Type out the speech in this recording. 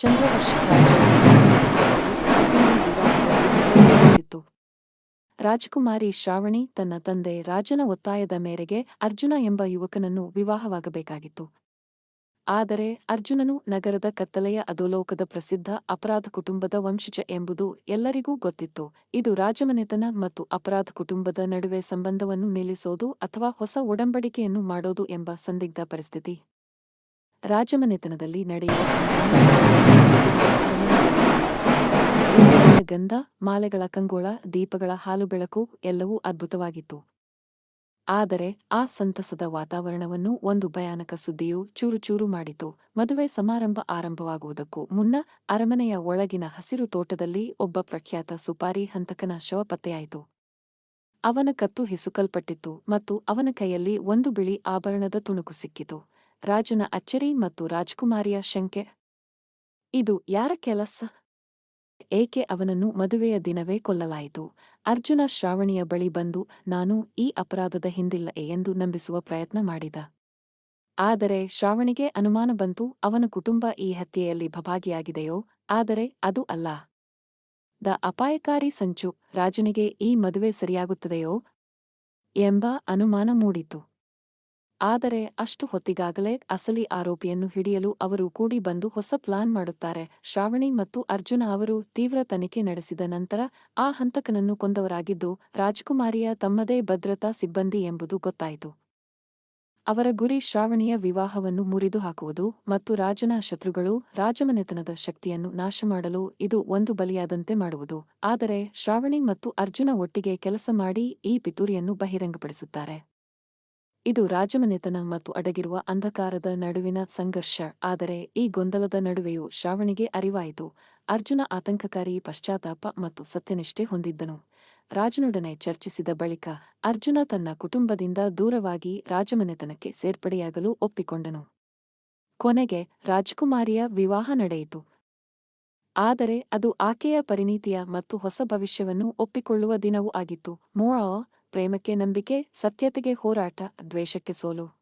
ಚಂದ್ರವರ್ಷ ರಾಜಕುಮಾರಿ ಶ್ರಾವಣಿ ತನ್ನ ತಂದೆ ರಾಜನ ಒತ್ತಾಯದ ಮೇರೆಗೆ ಅರ್ಜುನ ಎಂಬ ಯುವಕನನ್ನು ವಿವಾಹವಾಗಬೇಕಾಗಿತ್ತು. ಆದರೆ ಅರ್ಜುನನು ನಗರದ ಕತ್ತಲೆಯ ಅಧೋಲೋಕದ ಪ್ರಸಿದ್ಧ ಅಪರಾಧ ಕುಟುಂಬದ ವಂಶಜ ಎಂಬುದು ಎಲ್ಲರಿಗೂ ಗೊತ್ತಿತ್ತು. ಇದು ರಾಜಮನೆತನ ಮತ್ತು ಅಪರಾಧ ಕುಟುಂಬದ ನಡುವೆ ಸಂಬಂಧವನ್ನು ನಿಲ್ಲಿಸೋದು ಅಥವಾ ಹೊಸ ಒಡಂಬಡಿಕೆಯನ್ನು ಮಾಡೋದು ಎಂಬ ಸಂದಿಗ್ಧ ಪರಿಸ್ಥಿತಿ. ರಾಜಮನೆತನದಲ್ಲಿ ನಡೆಯುವ ಗಂಧ, ಮಾಲೆಗಳ ಕಂಗೋಳ, ದೀಪಗಳ ಹಾಲು ಬೆಳಕು ಎಲ್ಲವೂ ಅದ್ಭುತವಾಗಿತ್ತು. ಆದರೆ ಆ ಸಂತಸದ ವಾತಾವರಣವನ್ನು ಒಂದು ಭಯಾನಕ ಸುದ್ದಿಯು ಚೂರುಚೂರು ಮಾಡಿತು. ಮದುವೆ ಸಮಾರಂಭ ಆರಂಭವಾಗುವುದಕ್ಕೂ ಮುನ್ನ ಅರಮನೆಯ ಒಳಗಿನ ಹಸಿರು ತೋಟದಲ್ಲಿ ಒಬ್ಬ ಪ್ರಖ್ಯಾತ ಸುಪಾರಿ ಹಂತಕನ ಶವ ಪತ್ತೆಯಾಯಿತು. ಅವನ ಕತ್ತು ಹಿಸುಕಲ್ಪಟ್ಟಿತ್ತು ಮತ್ತು ಅವನ ಕೈಯಲ್ಲಿ ಒಂದು ಬಿಳಿ ಆಭರಣದ ತುಣುಕು ಸಿಕ್ಕಿತು. ರಾಜನ ಅಚ್ಚರಿ ಮತ್ತು ರಾಜ್ಕುಮಾರಿಯ ಶಂಕೆ. ಇದು ಯಾರ ಕೆಲಸ? ಏಕೆ ಅವನನ್ನು ಮದುವೆಯ ದಿನವೇ ಕೊಲ್ಲಲಾಯಿತು? ಅರ್ಜುನ ಶ್ರಾವಣಿಯ ಬಳಿ ಬಂದು, ನಾನು ಈ ಅಪರಾಧದ ಹಿಂದಿಲ್ಲ ಎಂದು ನಂಬಿಸುವ ಪ್ರಯತ್ನ ಮಾಡಿದ. ಆದರೆ ಶ್ರಾವಣಿಗೆ ಅನುಮಾನ ಬಂತು, ಅವನ ಕುಟುಂಬ ಈ ಹತ್ಯೆಯಲ್ಲಿ ಭಭಾಗಿಯಾಗಿದೆಯೋ ಆದರೆ ಅದು ಅಲ್ಲ. ದ ಅಪಾಯಕಾರಿ ಸಂಚು, ರಾಜನಿಗೆ ಈ ಮದುವೆ ಸರಿಯಾಗುತ್ತದೆಯೋ? ಎಂಬ ಅನುಮಾನ ಮೂಡಿತು. ಆದರೆ ಅಷ್ಟು ಹೊತ್ತಿಗಾಗಲೇ ಅಸಲಿ ಆರೋಪಿಯನ್ನು ಹಿಡಿಯಲು ಅವರು ಕೂಡಿ ಬಂದು ಹೊಸ ಪ್ಲಾನ್ ಮಾಡುತ್ತಾರೆ. ಶ್ರಾವಣಿ ಮತ್ತು ಅರ್ಜುನ ಅವರು ತೀವ್ರ ತನಿಖೆ ನಡೆಸಿದ ನಂತರ ಆ ಹಂತಕನನ್ನು ಕೊಂದವರಾಗಿದ್ದು ರಾಜಕುಮಾರಿಯ ತಮ್ಮದೇ ಭದ್ರತಾ ಸಿಬ್ಬಂದಿ ಎಂಬುದು ಗೊತ್ತಾಯಿತು. ಅವರ ಗುರಿ ಶ್ರಾವಣಿಯ ವಿವಾಹವನ್ನು ಮುರಿದು ಹಾಕುವುದು ಮತ್ತು ರಾಜನ ಶತ್ರುಗಳು ರಾಜಮನೆತನದ ಶಕ್ತಿಯನ್ನು ನಾಶ ಮಾಡಲು ಇದು ಒಂದು ಬಲಿಯಾದಂತೆ ಮಾಡುವುದು. ಆದರೆ ಶ್ರಾವಣಿ ಮತ್ತು ಅರ್ಜುನ ಒಟ್ಟಿಗೆ ಕೆಲಸ ಮಾಡಿ ಈ ಪಿತೂರಿಯನ್ನು ಬಹಿರಂಗಪಡಿಸುತ್ತಾರೆ. ಇದು ರಾಜಮನೆತನ ಮತ್ತು ಅಡಗಿರುವ ಅಂಧಕಾರದ ನಡುವಿನ ಸಂಘರ್ಷ. ಆದರೆ ಈ ಗೊಂದಲದ ನಡುವೆಯೂ ಶ್ರಾವಣಿಗೆ ಅರಿವಾಯಿತು. ಅರ್ಜುನ ಆತಂಕಕಾರಿ ಪಶ್ಚಾತ್ತಾಪ ಮತ್ತು ಸತ್ಯನಿಷ್ಠೆ ಹೊಂದಿದ್ದನು. ರಾಜನೊಡನೆ ಚರ್ಚಿಸಿದ ಬಳಿಕ ಅರ್ಜುನ ತನ್ನ ಕುಟುಂಬದಿಂದ ದೂರವಾಗಿ ರಾಜಮನೆತನಕ್ಕೆ ಸೇರ್ಪಡೆಯಾಗಲು ಒಪ್ಪಿಕೊಂಡನು. ಕೊನೆಗೆ ರಾಜಕುಮಾರಿಯ ವಿವಾಹ ನಡೆಯಿತು. ಆದರೆ ಅದು ಆಕೆಯ ಪರಿಣಿತಿಯ ಮತ್ತು ಹೊಸ ಭವಿಷ್ಯವನ್ನು ಒಪ್ಪಿಕೊಳ್ಳುವ ದಿನವೂ ಆಗಿತ್ತು. ಮೋಳ ಪ್ರೇಮಕ್ಕೆ ನಂಬಿಕೆ ಸತ್ಯತೆಗೆ ಹೋರಾಟ ದ್ವೇಷಕ್ಕೆ ಸೋಲು.